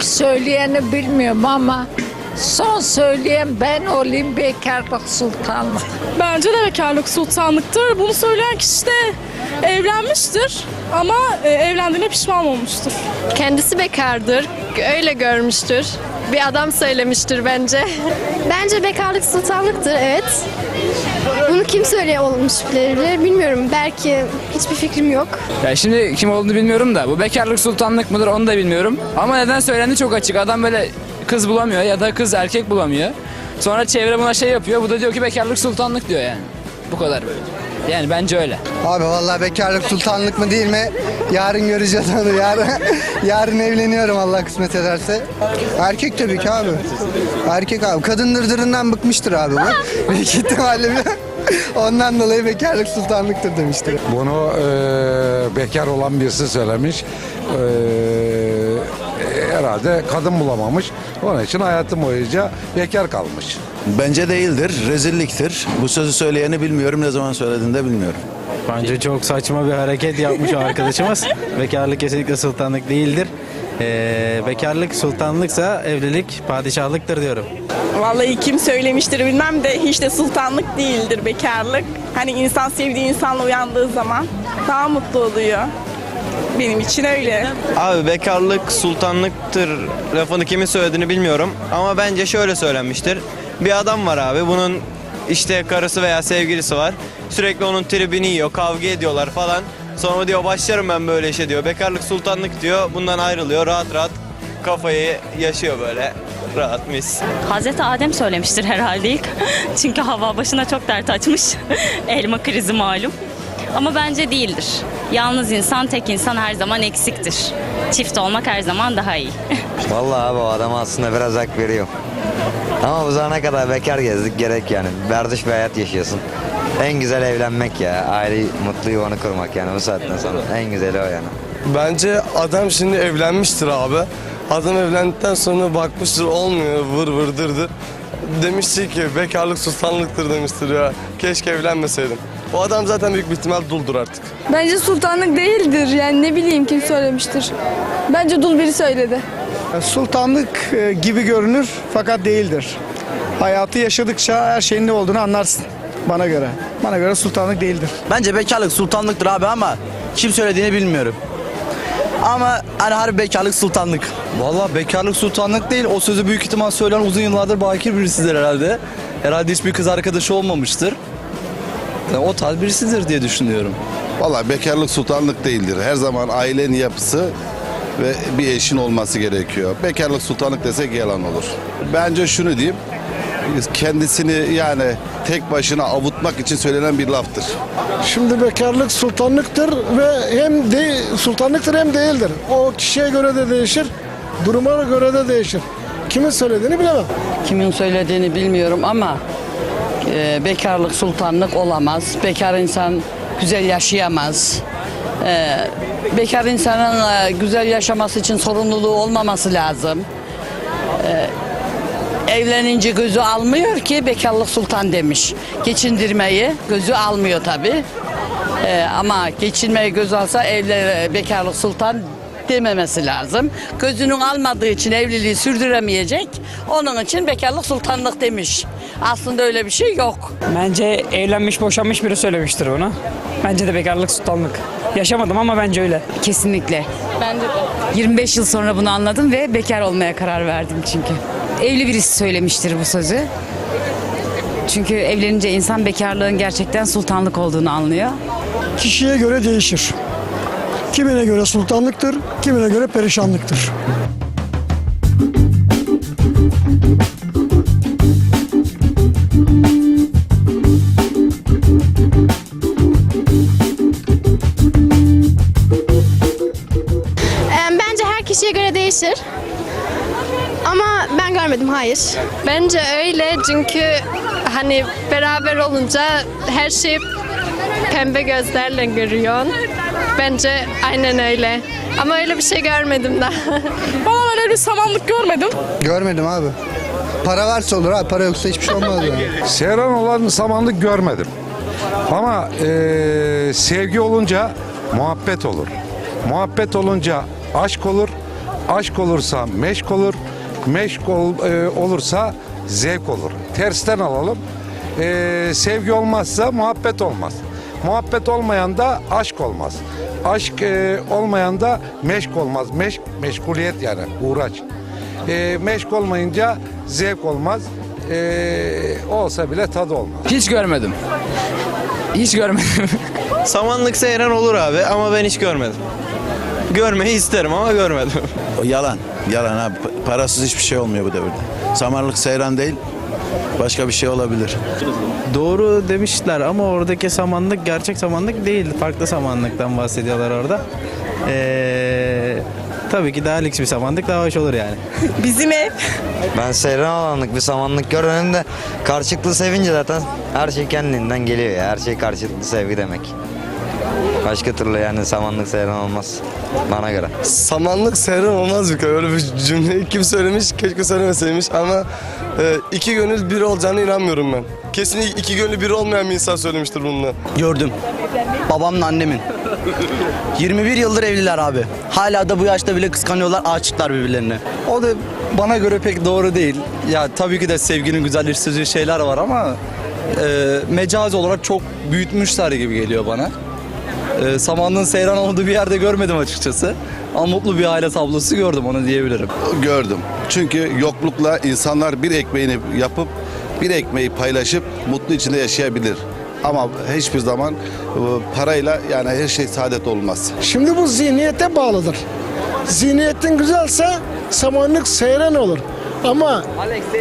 Söyleyeni bilmiyorum ama son söyleyen ben olayım bekarlık sultanlık. Bence de bekarlık sultanlıktır. Bunu söyleyen kişi de evlenmiştir ama e, evlendiğine pişman olmuştur. Kendisi bekardır. Öyle görmüştür. Bir adam söylemiştir bence. Bence bekarlık sultanlıktır evet. Bunu kim söyleye olmuş bilir bilmiyorum. Belki hiçbir fikrim yok. Ya şimdi kim olduğunu bilmiyorum da bu bekarlık sultanlık mıdır onu da bilmiyorum. Ama neden söylendi çok açık. Adam böyle kız bulamıyor ya da kız erkek bulamıyor. Sonra çevre buna şey yapıyor. Bu da diyor ki bekarlık sultanlık diyor yani. Bu kadar böyle. Yani bence öyle. Abi vallahi bekarlık sultanlık mı değil mi? Yarın göreceğiz onu. Yarın, yarın evleniyorum Allah kısmet ederse. Erkek tabii ki abi. Erkek abi. Kadın dırdırından bıkmıştır abi bu. Büyük ihtimalle bir- Ondan dolayı bekarlık sultanlıktır demiştir. Bunu e, bekar olan birisi söylemiş. E, herhalde kadın bulamamış. Onun için hayatı boyunca bekar kalmış. Bence değildir, rezilliktir. Bu sözü söyleyeni bilmiyorum, ne zaman söylediğini de bilmiyorum. Bence çok saçma bir hareket yapmış o arkadaşımız. Bekarlık kesinlikle sultanlık değildir. Ee, bekarlık sultanlıksa evlilik padişahlıktır diyorum. Vallahi kim söylemiştir bilmem de hiç de sultanlık değildir bekarlık. Hani insan sevdiği insanla uyandığı zaman daha mutlu oluyor. Benim için öyle. Abi bekarlık sultanlıktır lafını kimin söylediğini bilmiyorum ama bence şöyle söylenmiştir. Bir adam var abi bunun işte karısı veya sevgilisi var. Sürekli onun tribini yiyor, kavga ediyorlar falan. Sonra diyor başlarım ben böyle işe diyor. Bekarlık sultanlık diyor. Bundan ayrılıyor rahat rahat kafayı yaşıyor böyle. Rahat mis. Hazreti Adem söylemiştir herhalde ilk. Çünkü hava başına çok dert açmış. Elma krizi malum. Ama bence değildir. Yalnız insan tek insan her zaman eksiktir. Çift olmak her zaman daha iyi. Vallahi abi o adama aslında biraz hak veriyor. Ama bu zamana kadar bekar gezdik gerek yani. Berduş bir hayat yaşıyorsun. En güzel evlenmek ya. Aile mutlu yuvanı kurmak yani bu saatten sonra. En güzeli o yani. Bence adam şimdi evlenmiştir abi. Adam evlendikten sonra bakmıştır olmuyor vır vır dırdır. Demiştir ki bekarlık sultanlıktır demiştir ya. Keşke evlenmeseydim. O adam zaten büyük bir ihtimal duldur artık. Bence sultanlık değildir yani ne bileyim kim söylemiştir. Bence dul biri söyledi. Sultanlık e, gibi görünür fakat değildir. Hayatı yaşadıkça her şeyin ne olduğunu anlarsın bana göre. Bana göre sultanlık değildir. Bence bekarlık sultanlıktır abi ama kim söylediğini bilmiyorum. Ama hani harbi bekarlık sultanlık. Vallahi bekarlık sultanlık değil. O sözü büyük ihtimal söyleyen uzun yıllardır bakir birisidir herhalde. Herhalde hiçbir kız arkadaşı olmamıştır. Yani o tarz birisidir diye düşünüyorum. Vallahi bekarlık sultanlık değildir. Her zaman ailenin yapısı ve bir eşin olması gerekiyor. Bekarlık sultanlık desek yalan olur. Bence şunu diyeyim. Kendisini yani tek başına avutmak için söylenen bir laftır. Şimdi bekarlık sultanlıktır ve hem de sultanlıktır hem değildir. O kişiye göre de değişir, duruma göre de değişir. Kimin söylediğini bilemem. Kimin söylediğini bilmiyorum ama e, bekarlık sultanlık olamaz. Bekar insan güzel yaşayamaz. E, bekar insanın e, güzel yaşaması için sorumluluğu olmaması lazım. E, evlenince gözü almıyor ki bekarlık sultan demiş. Geçindirmeyi gözü almıyor tabi. ama geçinmeyi göz alsa evle bekarlık sultan dememesi lazım. Gözünün almadığı için evliliği sürdüremeyecek. Onun için bekarlık sultanlık demiş. Aslında öyle bir şey yok. Bence evlenmiş boşanmış biri söylemiştir bunu. Bence de bekarlık sultanlık. Yaşamadım ama bence öyle. Kesinlikle. Bence de. 25 yıl sonra bunu anladım ve bekar olmaya karar verdim çünkü. Evli birisi söylemiştir bu sözü. Çünkü evlenince insan bekarlığın gerçekten sultanlık olduğunu anlıyor. Kişiye göre değişir. Kimine göre sultanlıktır, kimine göre perişanlıktır. Değişir. Ama ben görmedim hayır. Bence öyle çünkü hani beraber olunca her şeyi pembe gözlerle görüyorsun. Bence aynen öyle. Ama öyle bir şey görmedim daha. Bana öyle bir samanlık görmedim. Görmedim abi. Para varsa olur abi, para yoksa hiçbir şey olmaz yani. Seyran olan samanlık görmedim. Ama e, sevgi olunca muhabbet olur. Muhabbet olunca aşk olur. Aşk olursa meşk olur. Meşk ol- e, olursa zevk olur. Tersten alalım. E, sevgi olmazsa muhabbet olmaz. Muhabbet olmayan da aşk olmaz. Aşk e, olmayan da meşk olmaz. Meşk, meşguliyet yani uğraş. E, meşk olmayınca zevk olmaz. E, olsa bile tadı olmaz. Hiç görmedim. Hiç görmedim. Samanlık seyran olur abi ama ben hiç görmedim. Görmeyi isterim ama görmedim. O yalan. Yalan abi. Parasız hiçbir şey olmuyor bu devirde. Samarlık seyran değil. Başka bir şey olabilir. Doğru demişler ama oradaki samanlık gerçek samanlık değil. Farklı samanlıktan bahsediyorlar orada. Ee, tabii ki daha lüks bir samanlık daha hoş olur yani. Bizim ev. Ben seyran alanlık bir samanlık görmedim de karşılıklı sevince zaten her şey kendinden geliyor ya. Her şey karşılıklı sevgi demek. Başka türlü yani samanlık seyran olmaz bana göre. Samanlık seyran olmaz bir kere. Öyle bir cümleyi kim söylemiş keşke söylemeseymiş ama e, iki gönül bir olacağına inanmıyorum ben. Kesin iki gönlü bir olmayan bir insan söylemiştir bunu. Gördüm. Babamla annemin. 21 yıldır evliler abi. Hala da bu yaşta bile kıskanıyorlar, aşıklar birbirlerine. O da bana göre pek doğru değil. Ya tabii ki de sevginin güzelleştirici şeyler var ama e, mecaz olarak çok büyütmüşler gibi geliyor bana. E, samanlığın seyran olduğu bir yerde görmedim açıkçası. Ama mutlu bir aile tablosu gördüm onu diyebilirim. Gördüm. Çünkü yoklukla insanlar bir ekmeğini yapıp bir ekmeği paylaşıp mutlu içinde yaşayabilir. Ama hiçbir zaman e, parayla yani her şey saadet olmaz. Şimdi bu zihniyete bağlıdır. Zihniyetin güzelse samanlık seyran olur. Ama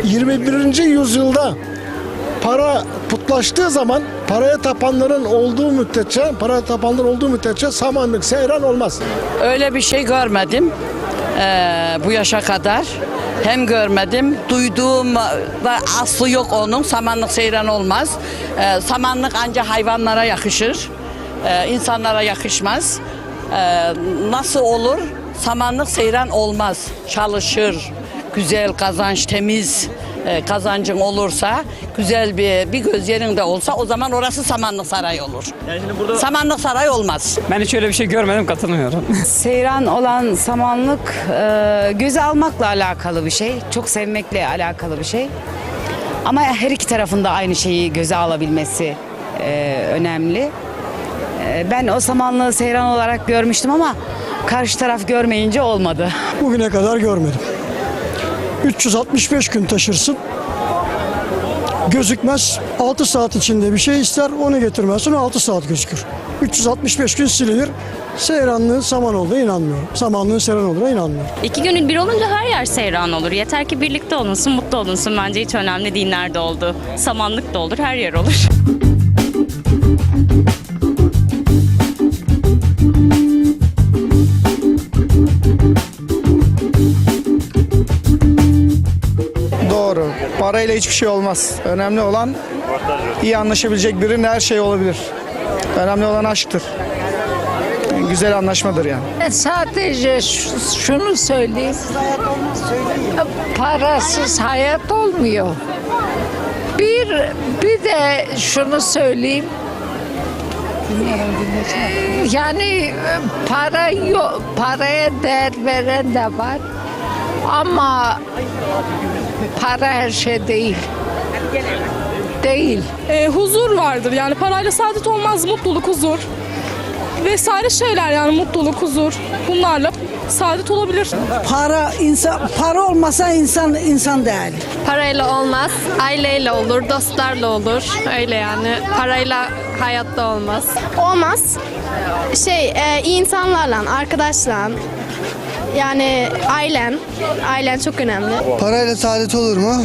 21. yüzyılda para putlaştığı zaman paraya tapanların olduğu müddetçe, paraya tapanlar olduğu müddetçe samanlık seyran olmaz. Öyle bir şey görmedim eee, bu yaşa kadar. Hem görmedim, duyduğum da aslı yok onun. Samanlık seyran olmaz. Eee, samanlık ancak hayvanlara yakışır. Eee, insanlara yakışmaz. Eee, nasıl olur? Samanlık seyran olmaz. Çalışır, güzel kazanç, temiz e, kazancın olursa, güzel bir bir göz yerinde olsa o zaman orası samanlık saray olur. Samanlık saray olmaz. Ben hiç öyle bir şey görmedim katılmıyorum. Seyran olan samanlık e, göze almakla alakalı bir şey. Çok sevmekle alakalı bir şey. Ama her iki tarafında aynı şeyi göze alabilmesi e, önemli. E, ben o samanlığı seyran olarak görmüştüm ama karşı taraf görmeyince olmadı. Bugüne kadar görmedim. 365 gün taşırsın. Gözükmez. 6 saat içinde bir şey ister onu getirmezsin 6 saat gözükür. 365 gün silinir. Seyranlığın saman olduğuna inanmıyorum. Samanlığın seyran olduğuna inanmıyorum. İki gönül bir olunca her yer seyran olur. Yeter ki birlikte olunsun, mutlu olunsun. Bence hiç önemli değil nerede oldu. Samanlık da olur, her yer olur. Doğru. Parayla hiçbir şey olmaz. Önemli olan iyi anlaşabilecek birinin her şey olabilir. Önemli olan aşktır. Güzel anlaşmadır yani. Sadece şunu söyleyeyim. Parasız hayat olmuyor. Bir bir de şunu söyleyeyim. Yani para yok, paraya değer veren de var. Ama para her şey değil. Değil. E, huzur vardır yani parayla saadet olmaz mutluluk huzur. Vesaire şeyler yani mutluluk huzur. Bunlarla saadet olabilir. Para insan para olmasa insan insan değil. Parayla olmaz, aileyle olur, dostlarla olur. Öyle yani. Parayla hayatta olmaz. Olmaz. Şey, e, iyi insanlarla, arkadaşla, yani ailen, ailen çok önemli. Parayla saadet olur mu?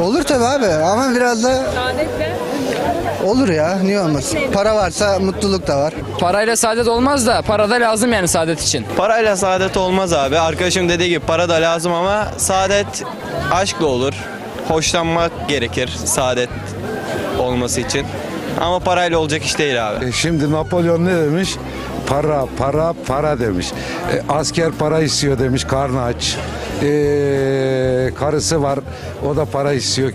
Olur tabii abi ama biraz da olur ya niye olmaz? Para varsa mutluluk da var. Parayla saadet olmaz da para da lazım yani saadet için. Parayla saadet olmaz abi. Arkadaşım dediği gibi para da lazım ama saadet aşkla olur. Hoşlanmak gerekir saadet olması için. Ama parayla olacak iş değil abi. E, Şimdi Napolyon ne demiş? Para, para, para demiş. E, asker para istiyor demiş, karnı aç. E, karısı var, o da para istiyor.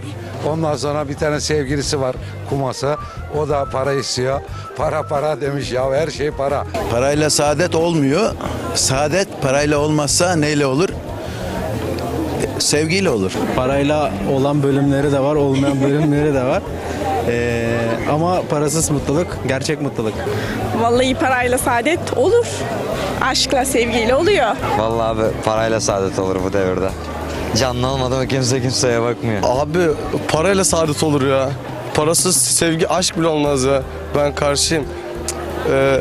Ondan sonra bir tane sevgilisi var kuması. O da para istiyor. Para para demiş ya her şey para. Parayla saadet olmuyor. Saadet parayla olmazsa neyle olur? Sevgiyle olur. Parayla olan bölümleri de var, olmayan bölümleri de var. Ee, ama parasız mutluluk gerçek mutluluk. Vallahi parayla saadet olur. Aşkla, sevgiyle oluyor. Vallahi abi parayla saadet olur bu devirde. Canlı olmadı mı kimse kimseye bakmıyor. Abi parayla saadet olur ya. Parasız sevgi aşk bile olmaz ya. Ben karşıyım. Ee,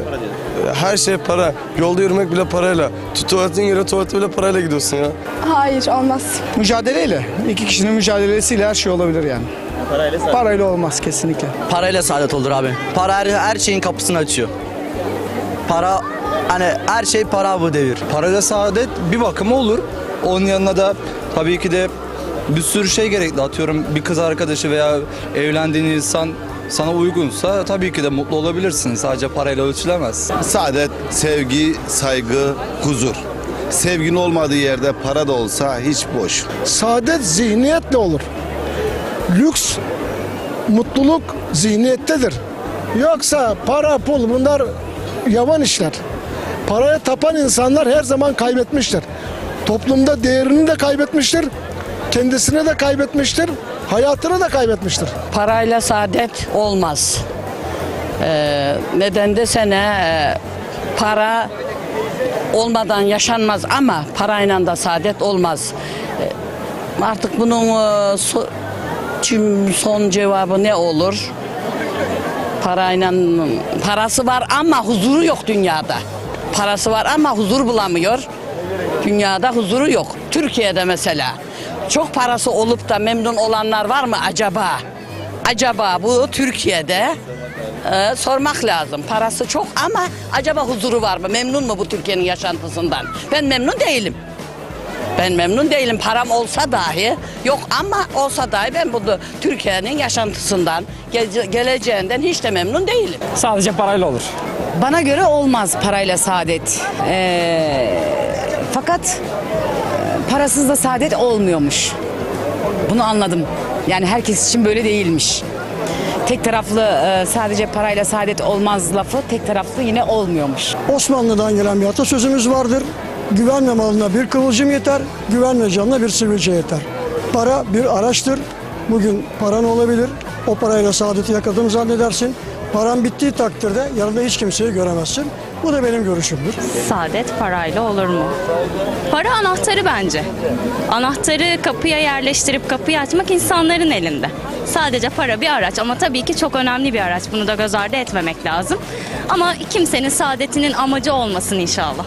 her şey para. Yolda yürümek bile parayla. Tu- Tuvaletin yere tuvalete bile parayla gidiyorsun ya. Hayır olmaz. Mücadeleyle. iki kişinin mücadelesiyle her şey olabilir yani. Parayla olmaz kesinlikle. Parayla saadet olur abi. Para her, her şeyin kapısını açıyor. Para hani her şey para bu devir. Parayla saadet bir bakıma olur. Onun yanına da tabii ki de bir sürü şey gerekli. Atıyorum bir kız arkadaşı veya evlendiğin insan sana uygunsa tabii ki de mutlu olabilirsin. Sadece parayla ölçülemez. Saadet, sevgi, saygı, huzur. Sevgin olmadığı yerde para da olsa hiç boş. Saadet zihniyetle olur. Lüks, mutluluk zihniyettedir. Yoksa para, pul bunlar yavan işler. Paraya tapan insanlar her zaman kaybetmiştir. Toplumda değerini de kaybetmiştir. Kendisini de kaybetmiştir. Hayatını da kaybetmiştir. Parayla saadet olmaz. Ee, neden desene e, para olmadan yaşanmaz ama parayla da saadet olmaz. Ee, artık bunun e, so- tüm son cevabı ne olur? Parayla parası var ama huzuru yok dünyada. Parası var ama huzur bulamıyor. Dünyada huzuru yok. Türkiye'de mesela çok parası olup da memnun olanlar var mı acaba? Acaba bu Türkiye'de e, sormak lazım. Parası çok ama acaba huzuru var mı? Memnun mu bu Türkiye'nin yaşantısından? Ben memnun değilim. Ben memnun değilim. Param olsa dahi yok ama olsa dahi ben bu da Türkiye'nin yaşantısından, gele- geleceğinden hiç de memnun değilim. Sadece parayla olur. Bana göre olmaz parayla saadet. Ee, fakat e, parasız da saadet olmuyormuş. Bunu anladım. Yani herkes için böyle değilmiş. Tek taraflı e, sadece parayla saadet olmaz lafı tek taraflı yine olmuyormuş. Osmanlı'dan gelen bir atasözümüz vardır. Güvenme malına bir kıvılcım yeter, güvenme canına bir sivilce yeter. Para bir araçtır. Bugün paran olabilir. O parayla saadeti yakaladığını zannedersin. Paran bittiği takdirde yanında hiç kimseyi göremezsin. Bu da benim görüşümdür. Saadet parayla olur mu? Para anahtarı bence. Anahtarı kapıya yerleştirip kapıyı açmak insanların elinde. Sadece para bir araç ama tabii ki çok önemli bir araç. Bunu da göz ardı etmemek lazım. Ama kimsenin saadetinin amacı olmasın inşallah.